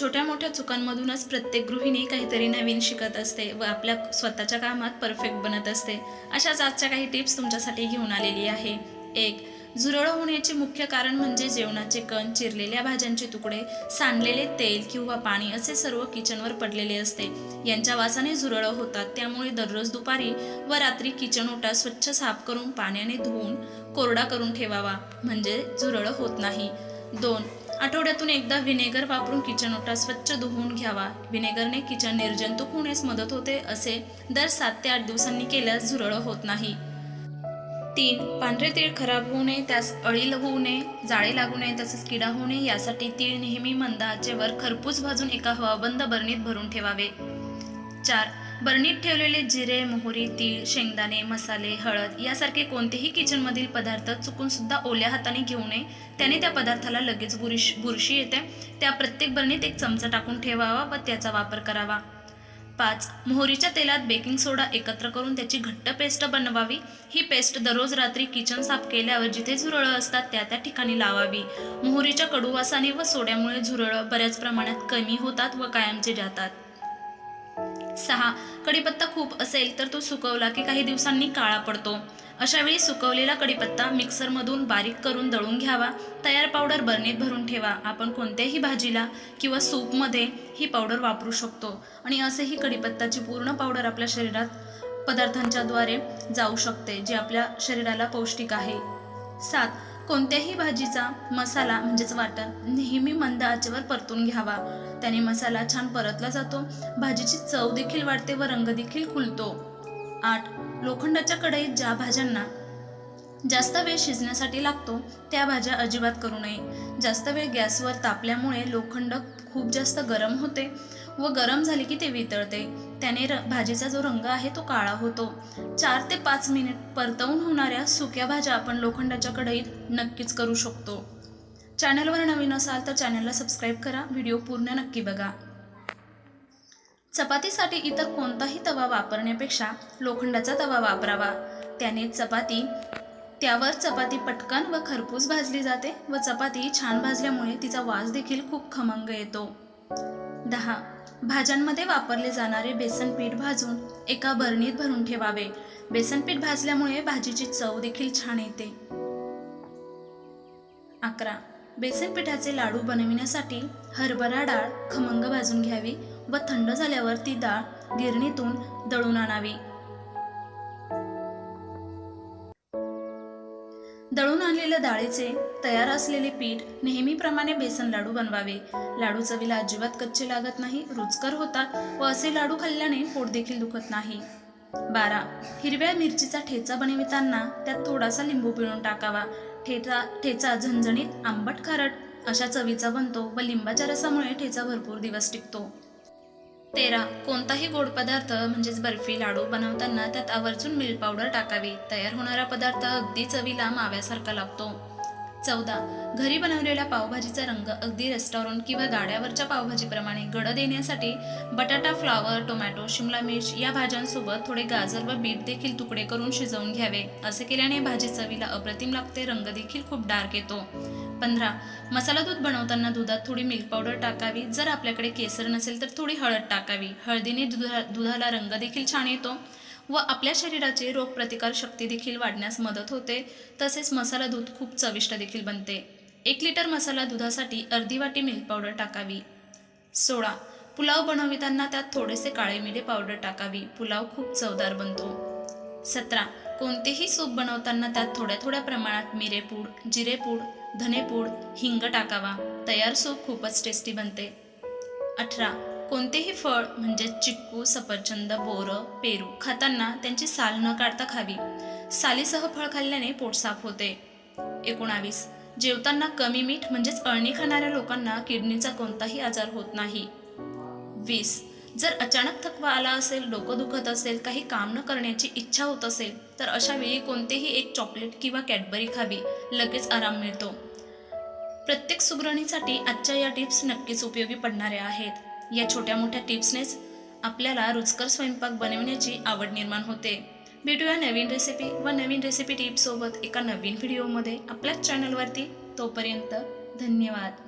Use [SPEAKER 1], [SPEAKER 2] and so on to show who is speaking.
[SPEAKER 1] छोट्या मोठ्या चुकांमधूनच प्रत्येक गृहिणी काहीतरी नवीन शिकत असते व आपल्या स्वतःच्या कामात परफेक्ट बनत असते. अशाच आजच्या काही टिप्स तुमच्यासाठी घेऊन आलेली आहे. एक झुरळ होण्याचे मुख्य कारण म्हणजे जेवणाचे कण चिरलेल्या भाज्यांचे तुकडे सांडलेले तेल किंवा पाणी असे सर्व किचनवर पडलेले असते. यांच्या वासाने झुरळ होतात त्यामुळे दररोज दुपारी व रात्री किचन ओटा स्वच्छ साफ करून पाण्याने धुवून कोरडा करून ठेवावा. म्हणजे झुरळ होत नाही. दोन आठवड्यातून एकदा व्हिनेगर वापरून किचन ओटा स्वच्छ धुवून घ्यावा. व्हिनेगरने किचन निर्जंतुक होण्यास मदत होते असे दर सात ते आठ दिवसांनी केल्यास झुरळ होत नाही. तीन पांढरे तीळ खराब होऊ नये त्यास अळी होऊ नये जाळे लागू नये तसेच किडा होऊ नये यासाठी तीळ नेहमी मंद आचेवर खरपूस भाजून एका हवाबंद बरणीत भरून ठेवावे. चार बरणीत ठेवलेले जिरे मोहरी तीळ शेंगदाणे मसाले हळद यासारखे कोणतेही किचनमधील पदार्थ चुकून सुद्धा ओल्या हाताने घेऊ नये. त्याने त्या पदार्थाला लगेच बुरश बुरशी येते. त्या प्रत्येक बरणीत एक चमचा टाकून ठेवावा व त्याचा वापर करावा. पाच मोहरीच्या तेलात बेकिंग सोडा एकत्र करून त्याची घट्ट पेस्ट बनवावी. ही पेस्ट दररोज रात्री किचन साफ केल्यावर जिथे झुरळं असतात त्या त्या ठिकाणी लावावी. मोहरीच्या कडूवासाने व सोड्यामुळे झुरळं बऱ्याच प्रमाणात कमी होतात व कायमचे जातात. सहा. कढीपत्ता खूप असेल तर तो सुकवला की काही दिवसांनी काळा पडतो. अशा वेळी सुकवलेला कढीपत्ता मिक्सरमधून बारीक करून दळून घ्यावा. तयार पावडर बरणीत भरून ठेवा. आपण कोणत्याही भाजीला किंवा सूपमध्ये ही पावडर वापरू शकतो. आणि असेही कढीपत्ताची पूर्ण पावडर आपल्या शरीरात पदार्थांच्याद्वारे जाऊ शकते जे आपल्या शरीराला पौष्टिक आहे. सात. कोणत्याही भाजीचा मसाला म्हणजेच वाटण नेहमी मंद आचेवर परतून घ्यावा. त्याने मसाला छान परतला जातो. भाजीची चव देखील वाढते व रंग देखील खुलतो. आठ. लोखंडाच्या कढईत ज्या भाज्यांना जास्त वेळ शिजण्यासाठी लागतो त्या भाज्या अजिबात करू नये. जास्त वेळ गॅसवर तापल्यामुळे लोखंड खूप जास्त गरम होते. व गरम झाले की ते वितळते. त्याने र भाजीचा जो रंग आहे तो काळा होतो. चार ते पाच मिनिट परतवून होणाऱ्या सुक्या भाज्या आपण लोखंडाच्या कढईत नक्कीच करू शकतो. चॅनलवर नवीन असाल तर चॅनलला सबस्क्राईब करा. व्हिडिओ पूर्ण नक्की बघा. चपातीसाठी इतर कोणताही तवा वापरण्यापेक्षा लोखंडाचा तवा वापरावा. त्याने चपाती त्यावर चपाती पटकन व खरपूस भाजली जाते व चपाती छान भाजल्यामुळे तिचा वास देखील खूप खमंग येतो. दहा. भाज्यांमध्ये वापरले जाणारे बेसन पीठ भाजून एका बरणीत भरून ठेवावे. बेसन पीठ भाजल्यामुळे भाजीची चव देखील छान येते. अकरा. बेसन पिठाचे लाडू बनविण्यासाठी हरभरा डाळ खमंग भाजून घ्यावी व थंड झाल्यावर ती डाळ गिरणीतून दळून आणावी. दळून आणलेल्या डाळीचे तयार असलेले पीठ नेहमीप्रमाणे बेसन लाडू बनवावे. लाडू चवीला अजिबात कच्चे लागत नाही रुचकर होतात व असे लाडू खाल्ल्याने पोट देखील दुखत नाही. बारा. हिरव्या मिरचीचा ठेचा बनविताना त्यात थोडासा लिंबू पिळून टाकावा. ठेचा ठेचा झणझणीत आंबट खारट अशा चवीचा बनतो व लिंबाच्या रसामुळे ठेचा भरपूर दिवस टिकतो. तेरा. कोणताही गोड पदार्थ म्हणजेच बर्फी लाडू बनवताना त्यात आवर्जून मिल्क पावडर टाकावी. तयार होणारा पदार्थ अगदी चवीला माव्यासारखा लागतो. चौदा. घरी बनवलेल्या पावभाजीचा रंग अगदी रेस्टॉरंट किंवा गाड्यावरच्या पावभाजीप्रमाणे गडद येण्यासाठी बटाटा फ्लावर टोमॅटो शिमला मिर्च या भाज्यांसोबत थोडे गाजर व बीट देखील तुकडे करून शिजवून घ्यावे. असे केल्याने भाजी चवीला अप्रतिम लागते रंग देखील खूप डार्क येतो. पंधरा. मसाला दूध बनवताना दुधात थोडी मिल्क पावडर टाकावी. जर आपल्याकडे केसर नसेल तर थोडी हळद टाकावी. हळदीने दुधा दुधाला रंग देखील छान येतो व आपल्या शरीराची रोगप्रतिकार शक्ती देखील वाढण्यास मदत होते. तसेच मसाला दूध खूप चविष्ट देखील बनते. एक लिटर मसाला दुधासाठी अर्धी वाटी मिल्क पावडर टाकावी. सोळा. पुलाव बनविताना त्यात थोडेसे काळे मिरे पावडर टाकावी. पुलाव खूप चवदार बनतो. सतरा. कोणतेही सूप बनवताना त्यात थोड्या थोड्या प्रमाणात मिरेपूड जिरेपूड धनेपूड हिंग टाकावा तयार सूप खूपच टेस्टी बनते. अठरा कोणतेही फळ म्हणजे चिक्कू सफरचंद बोरं पेरू खाताना त्यांची साल न काढता खावी. सालीसह फळ खाल्ल्याने पोट साफ होते. एकोणावीस जेवताना कमी मीठ म्हणजेच अळणी खाणाऱ्या लोकांना किडनीचा कोणताही आजार होत नाही. वीस जर अचानक थकवा आला असेल डोकं दुखत असेल काही काम न करण्याची इच्छा होत असेल तर अशा वेळी कोणतेही एक चॉकलेट किंवा कॅडबरी खावी लगेच आराम मिळतो. प्रत्येक सुगरणीसाठी आजच्या या टिप्स नक्कीच उपयोगी पडणाऱ्या आहेत. या छोट्या मोठ्या टिप्सनेच आपल्याला रुचकर स्वयंपाक बनवण्याची आवड निर्माण होते. भेटूया नवीन रेसिपी व नवीन रेसिपी टिप्ससोबत एका नवीन व्हिडिओमध्ये आपल्याच चॅनलवरती तोपर्यंत धन्यवाद.